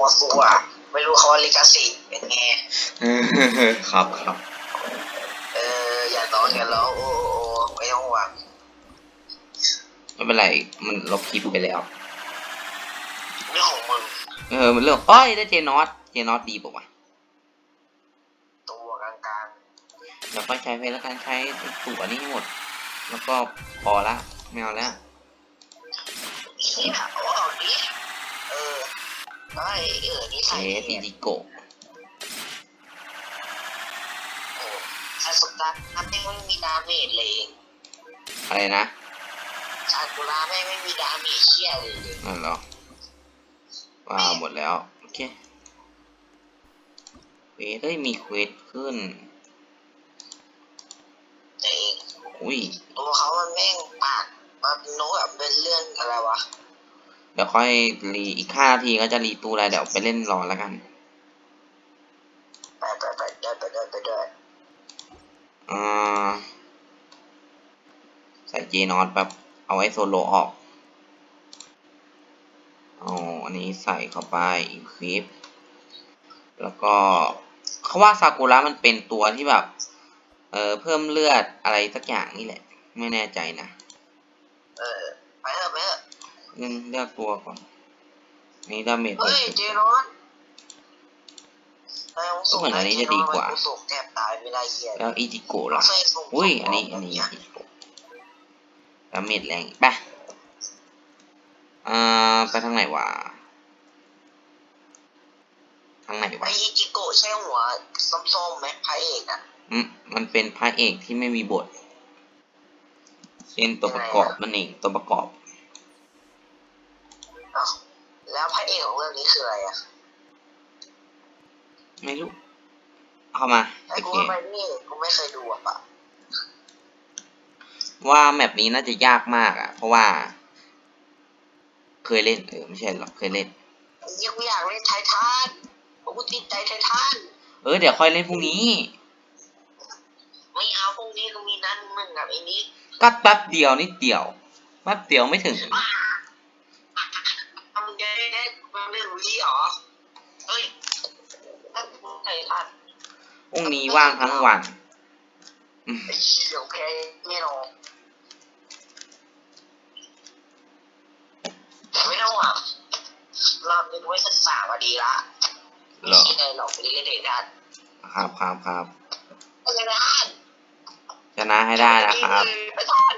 หัวสูอะ ไม่รู้เขาว่าลิขสิทธิ์เป็นไงเออครับครับ เอออย่าร้องอย่าร้องโอ้โอ้โอ้ไม่ต้องห่วงไม่เป็นไร มันลบคลิปไปแล้วเรื่องของมึงเออมันเรื่องอ้อยได้เจนอตเจนอตดีป่าวะตัวกลางเดี๋ยวก็ใช้เพลแล้วกันใช้ตัวนี้ให้หมด แล้วก็พอละไม่เอาแล้วๆเฮีย เออนี่เอใส่สอีจิโกะโอ้ซาสุกะนับแม่งไม่มีดาเมจเลยอะไรนะซากุระแม่งไม่มีดาเมจเชี่ยเลยนั่นเหรอว้าวหมดแล้ว โอเคเควสเฮ้ยมีเควสขึ้นแต่เองอุ้ยตัวเขามันแม่งปากมันโน้ตแบบเป็นเรื่องอะไรวะ เดี๋ยวค่อยรีอีกห้านาทีก็จะรีตู้แล้วเดี๋ยวไปเล่นรอแล้วกันไปไปไปเดินไปเดินไปเดินอ่าใส่เจนอตแบบเอาไว้โซโลออกเอาอันนี้ใส่เข้าไปอีกคลิป แล้วก็เขาว่าซากุระมันเป็นตัวที่แบบ เออเพิ่มเลือดอะไรสักอย่างนี่แหละ ไม่แน่ใจนะ เออ เลือกเลือกตัวก่อนอันนี่ดาเมจเฮ้ยเจนอนไอ้ของสูงเหมือนอันนี้จะดีกว่าไอ้สูงแทบตายไม่ได้เหี้ยแล้วอิจิโกะล่ะเคยส่งอุ้ย อันนี้ อันนี้อิจิโกะดาเมจแรงอีกไปอ่าไปทางไหนวะ ทางไหนไอ้วะยิจิโกะใช่หัวส้มๆไหมพระเอกอะอืมมันเป็นพระเอกที่ไม่มีบทเป็นตัวประกอบมันเองตัวประกอบ อ้าวแล้วพระเอกของเรื่องนี้คืออะไรอะไม่รู้เข้ามาไอ้โอกูเคทำไมนี่กูไม่เคยดูอะปะว่าแมปนี้น่าจะยากมากอะ เพราะว่า เคยเล่นเออไม่ใช่หรอกเคยเล่นไอ้เหี้ยกูอยากเล่นไททันเพราะกูติดใจไททันเออเดี๋ยวค่อยเล่นพรุ่งนี้ ไม่เอาพรุ่งนี้กูมีนัดมึงกับไอ้นี้ก็แป๊บเดียวนิดเดียวแป๊บเดียวไม่ถึงทำไง ได้มึงเรื่องนี้เหรอเฮ้ยถ้ากูไททันพรุ่งนี้ว่างทั้งวันไอ้เหี้ยโอเคไม่รอไม่ต้องอะรอบนี้กูไม่ศึกษามาดีละเหรอไม่ได้หรอกไม่ได้เล่นไททันครับครับครับไททันชนะให้ได้นะครับไททัน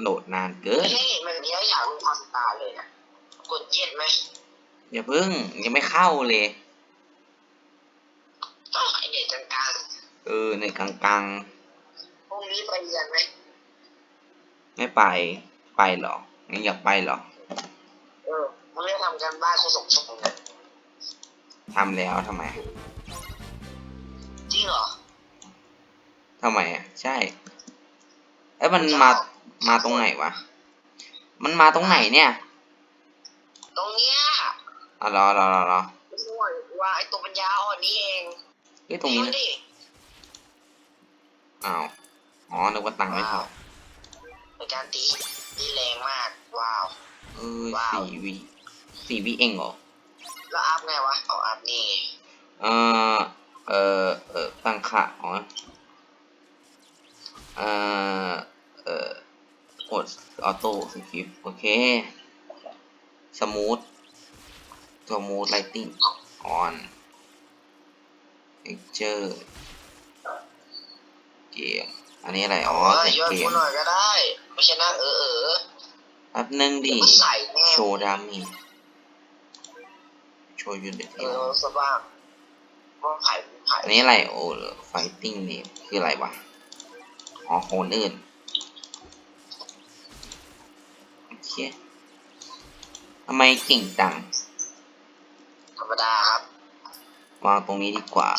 โหลดนานเกินเฮ้ยมันนี้อยากรู้ความตาเลยนะกดเย็นไหมอย่าเพิ่งยังไม่เข้าเลยต้องไอเด็กกลางเออในกลางๆพรุ่งนี้ไปเรียนไหมๆไม่ไปไปเหรองั้นอยากไปเหรอเออมึงเรียกทำกันบ้านคุณสมทรงนะทำแล้วทำไมจริงเหรอทำไมอะใช่เอ้ยมันมา มาตรงไหนวะ มันมาตรงไหนเนี่ย ตรงเนี้ยอ๋อรอรอรอรอไม่รู้ว่าไอตัวปัญญาอ่อนนี้เองเฮ้ยตรงนี้ดูนะดิอ้าวอ๋อนึกว่าตังค์ไม่พอเป็นการตีที่แรงมาก ว้าวเออว้าวสี่วิสี่วิเองเหรอแล้วอัพไงวะเอาอัพนี่เออเออเออตั้งค่าอ๋อเออเอ อกดออโต้สคริปโอเคสมูทสมูทไลติ้งออนเอ็กเจอร์เกมอันนี้อะไรอ๋อเออแต่ย้อนเกกูมหน่อยก็ได้ ไม่ใช่นั่งเออเออแป๊บนึงดิกูใส่แน่โชว์ดามีโชว์ยูนิตเออสบายว่าไผ่ไผ่อันนี้อะไรโอ้ไฟติ้งนี่คืออะไรวะอ๋อโคนอื่น โอเคทำไมเก่งจังธรรมดาครับวางตรงนี้ดีกว่า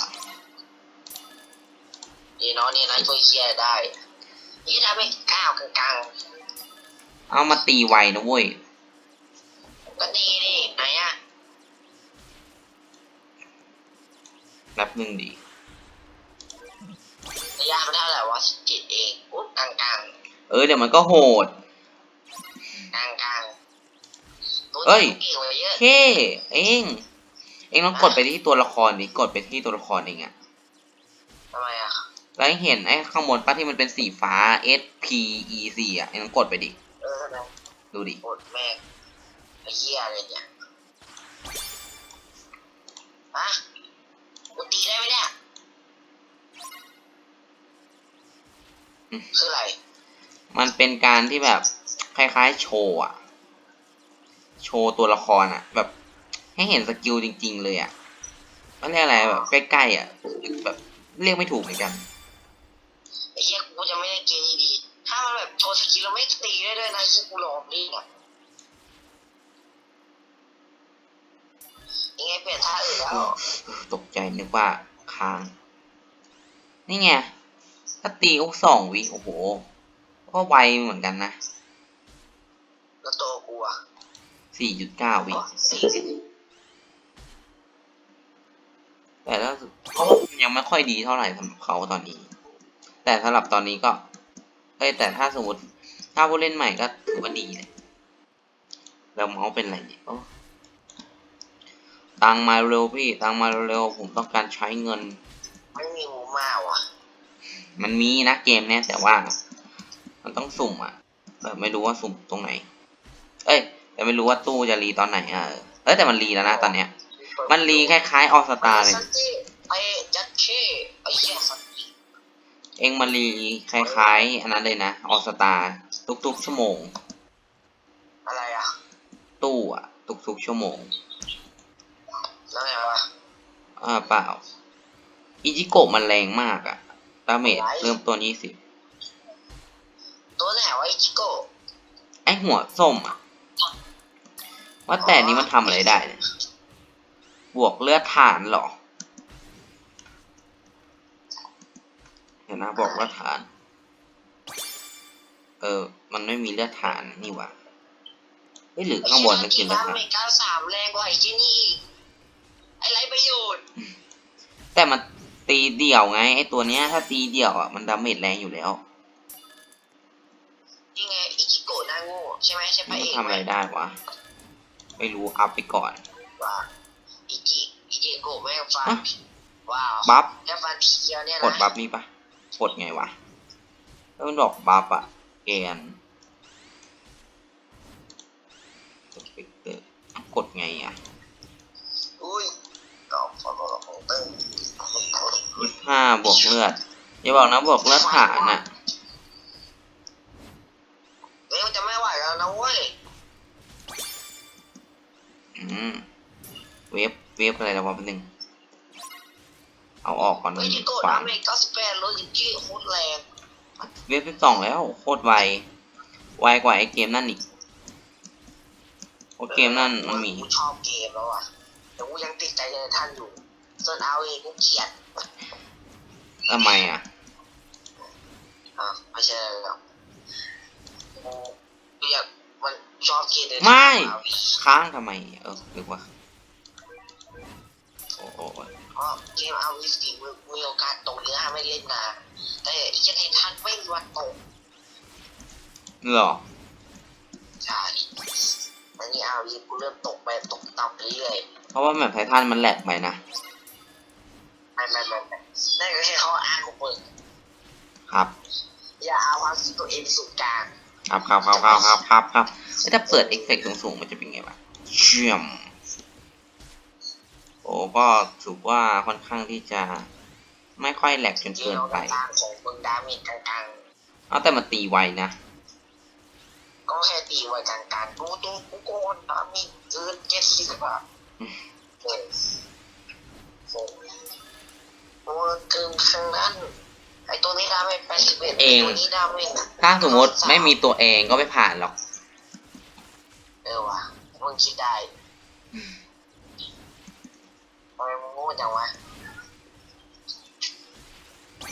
ดีเนาะนี่นะช่วยเคลียร์ได้ นี่ทำให้ก้าวกลางเอามาตีไวนะเว้ยๆก็ดีดิไหนอะแป๊บนึงดิระยะมันเท่าไหร่วะสิบเจ็ดเองอุ๊ยกลางๆ เออเดี๋ยวมันก็โหด ตัว เอ้ยนี้เก่งกว่าเยอะเคเองเองต้องกดไปที่ตัวละครดิกดไปที่ตัวละครเองอะทำไมอะแล้วเห็นไอ้ข้างบนป้าที่มันเป็นสีฟ้า S P E C อะเองต้องกดไปดิเออทำไมดูดิกดแม่งไอ้เหี้ยอะไรเนี่ยฮะกูตีได้ไหมเนี่ยคืออะไร มันเป็นการที่แบบคล้ายๆโชว์อะ โชว์ตัวละครอะแบบ ให้เห็นสกิลจริง ๆ เลยอะมันเรียกอะไรแบบใกล้ๆอะแบบเรียกไม่ถูกเหมือนกันไอ้เหี้ยกูจะไม่ได้เกมนี้ดีถ้ามันแบบโชว์สกิลแล้วไม่ตีได้ด้วยนะไอ้เหี้ยกูหลอกนี่เนี่ยยังไงเปลี่ยนท่าอื่นแล้ว ตกใจนึกว่าค้าง นี่ไงถ้าตีก็สองวิโอ้โห ก็ไวเหมือนกันนะ สี่จุดเก้าวิสี่สิบแต่ถ้าเขาว่ามันยังไม่ค่อยดีเท่าไหร่สำหรับเขาตอนนี้ แต่สำหรับตอนนี้ก็เอ้ยแต่ถ้าสมมติถ้าผู้เล่นใหม่ก็ถือว่าดีเลยแล้วเมาส์เป็นไรเนี่ยโอ้ตังค์มาเร็วพี่ ตังค์มาเร็วผมต้องการใช้เงิน ไม่มีหมูมาว่ะมันมีนะเกมเนี้ยแต่ว่า มันต้องสุ่มอะแต่ไม่รู้ว่าสุ่มตรงไหน เอ้ย แต่ไม่รู้ว่าตู้จะรีตอนไหนอะเออเอ้ยแต่มันรีแล้วนะตอนเนี้ย มันรีคล้ายๆออสตาเลย สันติไปยัดเข้ไอ้เหี้ยสันติเองมันรีคล้ายๆอันนั้นเลยนะออสตาทุกๆชั่วโมง อะไรอะ ตู้อะทุกๆชั่วโมง แล้วไงวะอ่าเปล่า อิจิโกะมันแรงมากอะดาเมจเริ่มต้นยี่สิบตัวไหนวะไอ้จิโก้ไอหัวส้มอะ ว่าแต่นี้มันทำอะไรได้เนี่ยบวกเลือดฐานเหรอเห็นนะบอกเลือดฐาน เออ มันไม่มีเลือดฐานนี่หว่าเฮ้ยหรือข้างบนมันคือเลือดดาฐานเมจเก้าสามแรงกว่าไอ้เหี้ยนี่อีกไอ้ไรประโยชน์ แต่มันตีเดี่ยวไงไอตัวเนี้ย ถ้าตีเดี่ยวอะมันดาเมจแรงอยู่แล้วนี่ไงไอ้จิโก้หน้าโง่ใช่ไหมใช่มัปะนเอกทำอะไรได้วะ ไม่รู้อัพไปก่อน ว่าอีจิอีจิโก้แม่งฟันอะ ว้าวบัฟแค่ฟันทีเดียวเนี่ยนะกดบัฟนี่ปะกดไงวะแล้วมันบอกบัฟอะแกนสเปกเตอร์กดไงอะอุ้ยก็ฟอลโล่ของตึ้งยี่ห้าบวกเลือดอย่าบอกนะบวกเลือดฐานอะ วฟเวฟอะไรแล้ววะแป๊บนึง เอาออกก่อนไอ้มันจิโก้ขวาดางเมจเก้าสิบแปดเลยจิกี้โคตรแรงเวฟสิบสองแล้วโคตรไว ไวกว่าไอเกมนั่นอีกเพราะเกมนั่นมันมีกูชอบเกมแล้วอะแต่กูยังติดใจในท่านอยู่ ส่วนเอาเองกูเกลียดทำไมอะอะไม่ใช่อะไรหรอกกูกูอยากมันชอบเกมในไม่เอาวีค้างทำไม เออหรือว่าโอ้โหเพราะเกมเอาวีสิมึงมีโอกาสตกเรือไม่เล่นนานแต่ไอ้เจ้าในท่านไม่มีวันตกเหรอใช่อันนี้เอาวีกูเริ่มตกไปตกต่ำไปเรื่อยเพราะว่าแบบไททันมันแหลกไปนะไม่ไม่ไม่ไม่นั่นก็แค่เขาอ้างของมึงครับ อย่าเอาความคิดตัวเองเป็นศูนย์กลางครับครับครับครับครับครับครับแล้วถ้าเปิดเอฟเฟกต์สูงๆมันจะเป็นไงบ้างเชื่อมโอ้ ก็ถือว่าค่อนข้างที่จะไม่ค่อยแหลกจนเกเกิมนเอาไปกลางของมึงดาเมจกลางเอาแต่มันตีไวนะๆก็แค่ตีไว้กลางๆกูตัวกูโกนดาเมจเกินเจ็ดสิบอะอืมโอ้ยโอ้ยโอ้ยเกินข้างนั้นไอตัวนี้ดาเมจแปดสิบเอ็ดตัวนี้ดาเมจถ้าสมมติไม่มีตัวเองก็ไม่ผ่านหรอก เออว่ะมึงคิดได้ทำไมมึงโง่จังวะ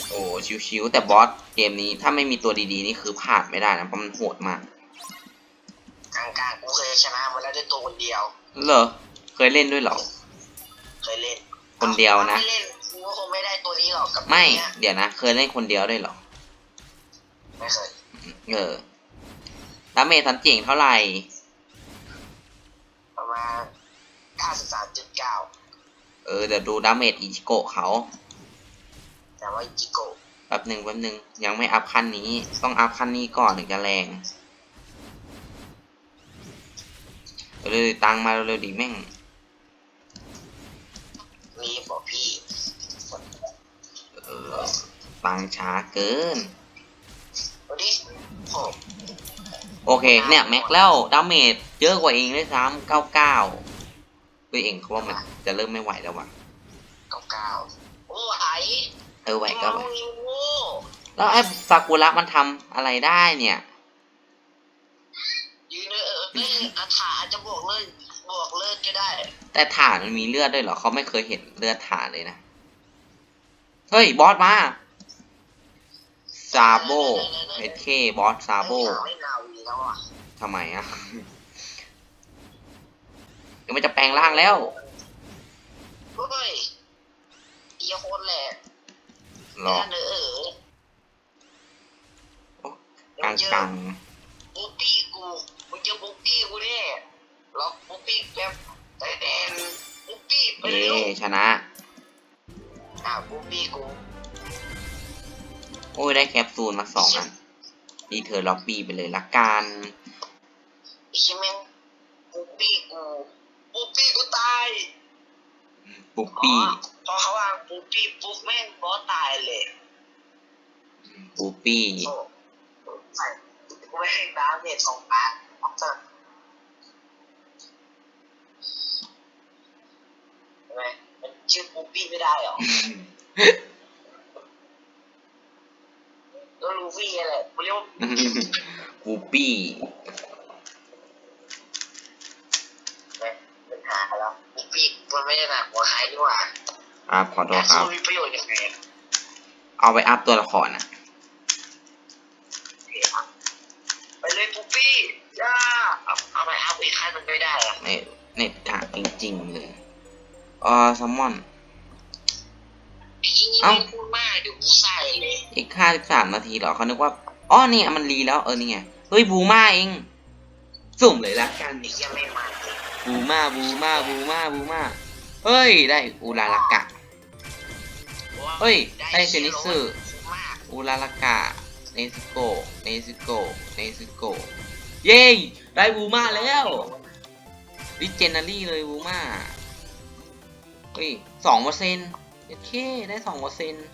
โอ้ชิวๆแต่บอสเกมนี้ถ้าไม่มีตัวดีๆนี่คือผ่านไม่ได้นะเพราะมันโหดมากกลางๆกูเคยชนะมาแล้วด้วยตัวคนเดียว เหรอเคยเล่นด้วยเหรอเคยเล่น คนเดียวนะถ้าไม่เล่นกูก็คงไม่ได้ตัวนี้หรอกกับไม่ตัวเนี้ยเดี๋ยวนะเคยเล่นคนเดียวด้วยเหรอไม่เคยเออดาเมจสันเจ๋งเท่าไหร่เก้าสิบสามจุดเก้าเออเดี๋ยวดูดาเมจอิชิโกะเขา แต่ว่าจิโกะแป๊บหนึ่งแป๊บหนึ่งยังไม่อัพขั้นนี้ ต้องอัพขั้นนี้ก่อนถึงจะแรงเร็วๆตังค์มาเร็วๆดิแม่งรีบบอกพี่เออตังค์ช้าเกินดูดิโอ้โอเคเนี่ยแม็กแล้วดาเมจเยอะกว่าเองด้วยซ้ำเก้าเก้า เฮ้ยเองเขาว่ามันจะเริ่มไม่ไหวแล้วว่ะเก้าเก้าโอ้ไอ้เออไหวก็ไหวโง่แล้วไอ้ซากุระมันทำอะไรได้เนี่ยยืนเออเออเล่นอาถาอาจจะบวกเลิกบวกเลิกก็ได้ แต่ฐานมันมีเลือดด้วยเหรอเขาไม่เคยเห็นเลือดฐานเลยนะเฮ้ยบอสมาซาโบเอเคบอสซาโบไม่เอาไม่นาวีแล้วอะทำไมอะเดี๋ยวมันจะแปลงร่างแล้ว เฮ้ยเอียโคตรแหลกหรอเออเออ กลางกลางบุ๊ปปี้กูมึงเจอบุ๊ปปี้กูแน่ล็อกบุ๊ปปี้แป๊บแต่แดนบุ๊ปปี้ไปเย้เร็วชนะ อ่าบุ๊ปปี้กู โอ้ยได้แคปซูลมาสองอันดีเธอล็อบบี้ไปเลยละกันไอ้ชิแม่งบุ๊ปปี้กูบุ๊ปปี้กู ตายปุ๊บปี้พอเขาวางบุ๊ปปี้ปุ๊บแม่งบอสตายเลยปุ๊บปี้โอ้ใส่กูไม่ให้ดาเมจสองปาร์ตออกจากทำไมมันชื่อบุ๊ปปี้ไม่ได้หรอก็ลูฟี่อะไรกูเรียกว่าปุ๊บปี้ ปัญหาแล้วบุ๊ปปี้มัน ไม่ได้หนักกว่าใครดีกว่าอ่าขอโทแต่ษครับสู้มีประโยชน์ยังไงอะเอาไปอัพตัวละครอะโอเคครับไปเลยบุ๊ปปี้ย่าเอาเอาไปอัพอีกขั้นมันไม่ได้อะเน็ตเน็ตกากจริงๆเลยเออซัมมอน ไอ้ยี่นี่เอ้า ไม่พูดมากเดี๋ยวกูใส่เลยอีกห้าสิบสามนาทีเหรอเขานึกว่าอ๋อเนี่ยมันรีแล้วเออนี่ไงเฮ้ยบูมาเอง สุ่มเลยละกันไอ้ยี่ไม่มาเลยบูมาบูมาบูมาบูมา เฮ้ย ได้อูราลากะ เฮ้ย ได้เซนิสึมากอูราลากะ เนซิโก เนซิโก เนซิโก เย้ ได้บูมาแล้วดิเจนารี่เลยบูมาเฮ้ยสองเปอร์เซ็นต์โอเค ได้สองเปอร์เซ็นต์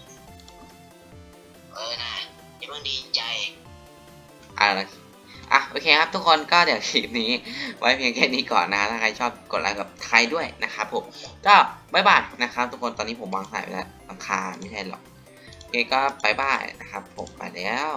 เออนะอย่าเพิ่งดีใจอะไร อะโอเคครับทุกคนก็เดี๋ยวคลิปนี้ ไว้เพียงแค่นี้ก่อนนะถ้าใครชอบกดไลค์กับใครด้วยนะครับผมก็บายบายนะครับทุกคนตอนนี้ผมวางสายไปแล้วลำคาไม่ใช่หรอกโอเคก็บายบายนะครับผมไปแล้ว